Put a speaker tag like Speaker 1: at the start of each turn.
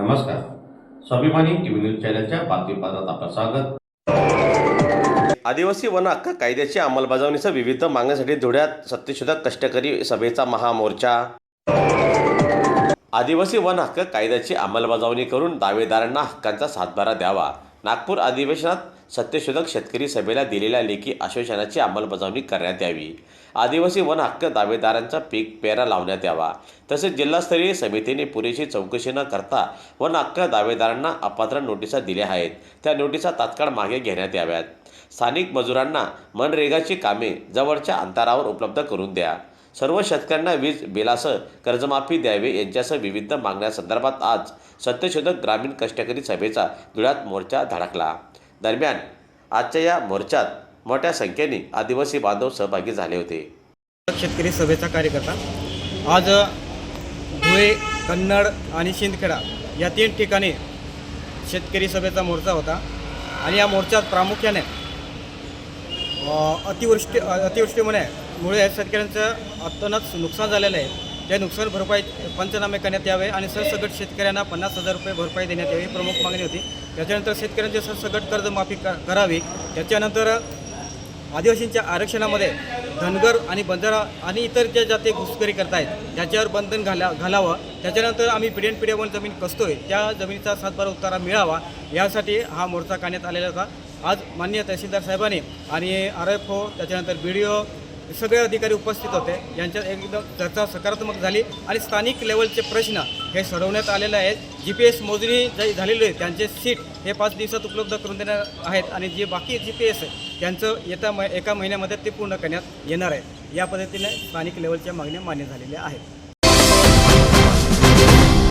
Speaker 1: नमस्कार. स्वाभिमानी TV news चॅनलच्या बातमीपत्रात आपलं स्वागत.
Speaker 2: आदिवासी वन हक्क कायद्याची अंमलबजावणीसह विविध मागण्यासाठी धुळ्यात सत्यशोधक कष्टकरी सभेचा महामोर्चा. आदिवासी वन हक्क कायद्याची अंमलबजावणी करून दावेदारांना हक्कांचा सातबारा द्यावा. नागपूर अधिवेशनात सत्यशोधक शेतकरी सभेला दिलेल्या लेखी आश्वासनाची अंमलबजावणी करण्यात यावी. आदिवासी वन हक्क दावेदारांचा पीक पेरा लावण्यात यावा. तसेच जिल्हास्तरीय समितीने पुरेशी चौकशी न करता वन हक्क दावेदारांना अपात्र नोटिसा दिल्या आहेत. त्या नोटिसा तात्काळ मागे घेण्यात याव्यात. स्थानिक मजुरांना मनरेगाची कामे जवळच्या अंतरावर उपलब्ध करून द्या. सर्व शेतकऱ्यांना वीज बिलासह कर्जमाफी द्यावे यांच्यासह विविध मागण्यासंदर्भात आज सत्यशोधक ग्रामीण कष्टकरी सभेचा धुळ्यात मोर्चा धडकला. दरम्यान आजच्या या मोर्चात मोठ्या संख्येने आदिवासी बांधव सहभागी झाले होते.
Speaker 3: शेतकरी सभेचा कार्यकर्ता आज धुळे कन्नड आणि शिंदखेडा या तीन ठिकाणी शेतकरी सभेचा मोर्चा होता आणि या मोर्चात प्रामुख्याने अतिवृष्टी अतिवृष्टीमुळे मुळे शेतकऱ्यांचं अतोनात नुकसान झालेलं आहे. ते नुकसान भरपाई पंचनामे करण्यात यावे आणि सरसकट शेतकऱ्यांना पन्नास हजार रुपये भरपाई देण्यात यावी प्रमुख मागणी होती. त्याच्यानंतर शेतकऱ्यांची सरसकट कर्जमाफी क करावी. त्याच्यानंतर आदिवासींच्या आरक्षणामध्ये धनगर आणि बंजारा आणि इतर ज्या जाती घुसखोरी करतायत. त्याच्यावर बंधन घाला घालावं. त्याच्यानंतर आम्ही पिढ्यान पिढ्यावर जमीन कसतोय. त्या जमिनीचा सातबारा उतारा मिळावा. यासाठी हा मोर्चा काढण्यात आलेला होता. आज माननीय तहसीलदार साहेबांनी आणि आर एफ ओ त्याच्यानंतर बी डी ओ सगळे अधिकारी उपस्थित होते. यांच्यात एकदम चर्चा सकारात्मक झाली आणि स्थानिक लेवलचे प्रश्न हे सोडवण्यात आलेले आहेत. जी पी एस मोजणी जे झालेली आहे त्यांचे सीट हे पाच दिवसात उपलब्ध करून देणार आहेत आणि जे बाकी जी पी एस आहे त्यांचं येत्या म एका महिन्यामध्ये ते पूर्ण करण्यात येणार आहे. या पद्धतीने स्थानिक लेवलच्या मागण्या मान्य झालेल्या आहेत.